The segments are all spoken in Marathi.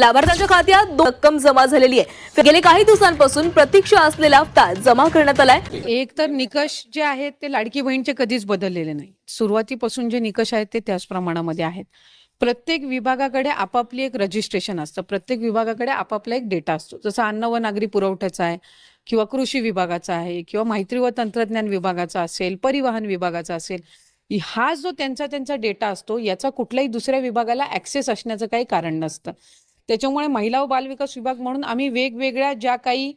लाभार्थ्यांच्या खात्यात रक्कम जमा झालेली आहे. गेले काही दिवसांपासून प्रतीक्षा असलेला हप्ता जमा करण्यात आलाय. एक तर निकष जे आहेत ते लाडकी बहीणचे कधीच बदललेले नाही सुरुवातीपासून जे निकष आहेत ते त्याच प्रमाणामध्ये आहेत. प्रत्येक विभागाकडे आपापली एक रजिस्ट्रेशन असतं. प्रत्येक विभागाकडे आपापला एक डेटा असतो. जसं अन्न व नागरी पुरवठ्याचा आहे किंवा कृषी विभागाचा आहे किंवा माहिती व तंत्रज्ञान विभागाचा असेल परिवहन विभागाचा असेल हा जो त्यांचा त्यांचा डेटा असतो याचा कुठल्याही दुसऱ्या विभागाला ऍक्सेस असण्याचं काही कारण नसतं. त्याच्यामुळे महिला व बालविकास विभाग म्हणून आम्ही वेगवेगळ्या ज्या काही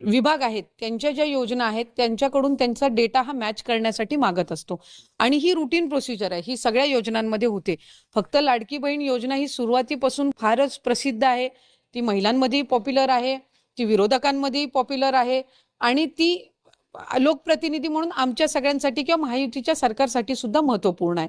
विभाग आहेत त्यांच्या ज्या योजना आहेत त्यांच्याकडून त्यांचा डेटा हा मॅच करण्यासाठी मागत असतो. आणि ही रुटीन प्रोसिजर आहे. ही सगळ्या योजनांमध्ये होते. फक्त लाडकी बहीण योजना ही सुरुवातीपासून फारच प्रसिद्ध आहे. ती महिलांमध्येही पॉप्युलर आहे. ती विरोधकांमध्येही पॉप्युलर आहे. आणि ती लोकप्रतिनिधी म्हणून आमच्या सगळ्यांसाठी किंवा महायुतीच्या सरकारसाठी सुद्धा महत्त्वपूर्ण आहे.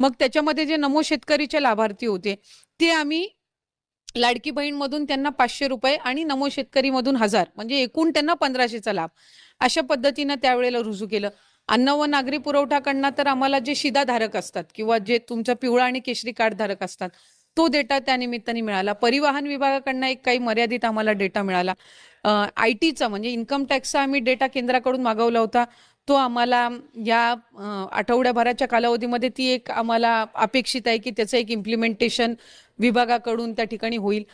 मग त्याच्यामध्ये जे नमो शेतकरीचे लाभार्थी होते ते आम्ही लाडकी बहीणमधून त्यांना पाचशे रुपये आणि नमो शेतकरीमधून हजार म्हणजे एकूण त्यांना पंधराशेचा लाभ. अशा पद्धतीनं त्यावेळेला रुजू केलं. अन्न व नागरी पुरवठाकडनं तर आम्हाला जे शिधाधारक असतात किंवा जे तुमचा पिवळा आणि केशरी कार्ड धारक असतात तो डेटा त्या निमित्ताने मिळाला. परिवहन विभागाकडनं एक काही मर्यादित आम्हाला डेटा मिळाला. आय टीचा म्हणजे इन्कम टॅक्सचा आम्ही डेटा केंद्राकडून मागवला होता. तो आम्हाला या आठवड्याभराच्या कालावधीमध्ये ती एक आम्हाला अपेक्षित आहे की त्याचं एक इम्प्लिमेंटेशन विभागाकडून त्या ठिकाणी होईल.